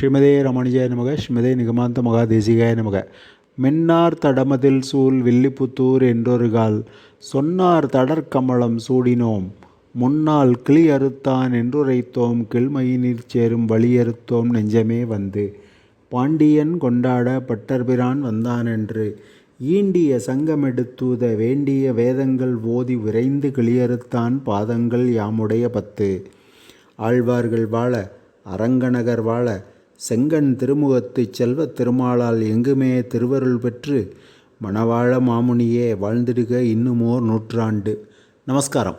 ஸ்ரீமதே ரமணிஜாய நமக ஸ்ரீமதே நிகமாந்த மகாதேசிகாய நமக. மின்னார் தடமதில் சூழ் வில்லிபுத்தூர் என்றொருகால் சொன்னார் தடற்கமலம் சூடினோம். முன்னால் கிளி அறுத்தான் என்றுரைத்தோம் கிள்மையினிற் சேரும் வழியறுத்தோம் நெஞ்சமே வந்து. பாண்டியன் கொண்டாட பட்டர்பிரான் வந்தானென்று ஈண்டிய சங்கமெடுத்தூத வேண்டிய வேதங்கள் ஓதி விரைந்து கிளியறுத்தான் பாதங்கள் யாமுடைய பத்து. ஆழ்வார்கள் வாழ அரங்கநகர் வாழ செங்கண் திருமுகத்து செல்வத் திருமாலால் எங்குமே திருவருள் பெற்று மணவாழ மாமுனியே வாழ்ந்திடுக இன்னுமோர் நூற்றாண்டு. நமஸ்காரம்.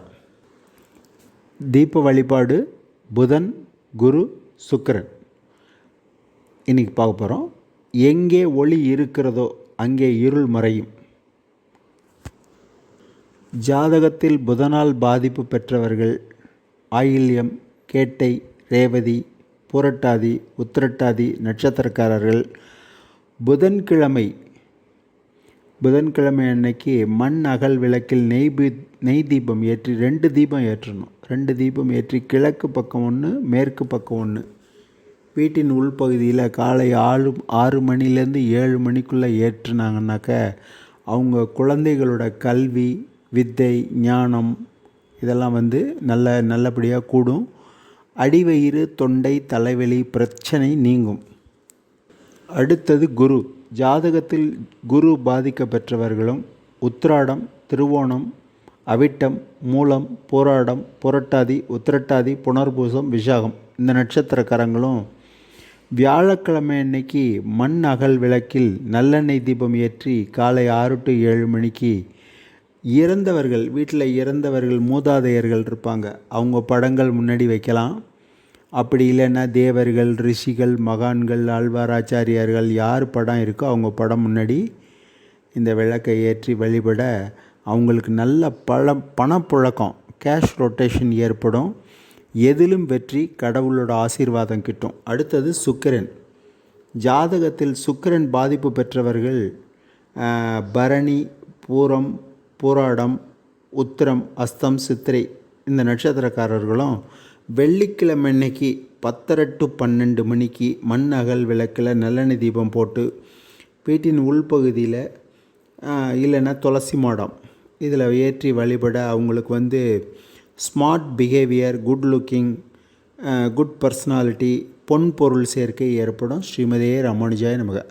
தீப வழிபாடு புதன் குரு சுக்கரன். இன்னைக்கு பார்க்க போகிறோம் எங்கே ஒளி இருக்கிறதோ அங்கே இருள் மறையும். ஜாதகத்தில் புதனால் பாதிப்பு பெற்றவர்கள் ஆயில்யம் கேட்டை ரேவதி பூரட்டாதி உத்திரட்டாதி நட்சத்திரக்காரர்கள் புதன்கிழமை. புதன்கிழமை அன்னைக்கு மண் அகல் விளக்கில் நெய் நெய் தீபம் ஏற்றி ரெண்டு தீபம் ஏற்றணும். ரெண்டு தீபம் ஏற்றி கிழக்கு பக்கம் ஒன்று மேற்கு பக்கம் ஒன்று வீட்டின் உள்பகுதியில் காலை ஆறு ஆறு மணிலேருந்து ஏழு மணிக்குள்ளே ஏற்றுனாங்கன்னாக்க அவங்க குழந்தைகளோட கல்வி வித்தை ஞானம் இதெல்லாம் வந்து நல்ல நல்லபடியாக கூடும். அடிவயிறு தொண்டை தலைவலி பிரச்சனை நீங்கும். அடுத்தது குரு. ஜாதகத்தில் குரு பாதிக்க பெற்றவர்களும் உத்திராடம் திருவோணம் அவிட்டம் மூலம் போராடம் புரட்டாதி உத்திரட்டாதி புனர்பூசம் விஷாகம் இந்த நட்சத்திரக்காரங்களும் வியாழக்கிழமை அன்னைக்கு மண் அகல் விளக்கில் நல்லெண்ணெய் தீபம் ஏற்றி காலை ஆறு டு ஏழு மணிக்கு இறந்தவர்கள் வீட்டில் இறந்தவர்கள் மூதாதையர்கள் இருப்பாங்க. அவங்க படங்கள் முன்னாடி வைக்கலாம். அப்படி இல்லைன்னா தேவர்கள் ரிஷிகள் மகான்கள் ஆழ்வாராச்சாரியார்கள் யார் படம் இருக்கோ அவங்க படம் முன்னாடி இந்த விளக்கை ஏற்றி வழிபட அவங்களுக்கு நல்ல பழ பணப்புழக்கம் கேஷ் ரொட்டேஷன் ஏற்படும். எதிலும் வெற்றி கடவுளோட ஆசீர்வாதம் கிட்டும். அடுத்தது சுக்கிரன். ஜாதகத்தில் சுக்கிரன் பாதிப்பு பெற்றவர்கள் பரணி பூரம் பூராடம் உத்திரம் அஸ்தம் சித்திரை இந்த நட்சத்திரக்காரர்களும் வெள்ளிக்கிழமை அன்னைக்கு பத்தரை டு பன்னெண்டு மணிக்கு மண் அகல் விளக்கில் நல்லெண்ணெய் தீபம் போட்டு வீட்டின் உள்பகுதியில் இல்லைன்னா துளசி மாடம். இதில் ஏற்றி வழிபட அவங்களுக்கு வந்து smart behaviour good looking good personality பொன் பொருள் சேர்க்கை ஏற்படும். ஸ்ரீமதியே ரமணுஜாய நமக.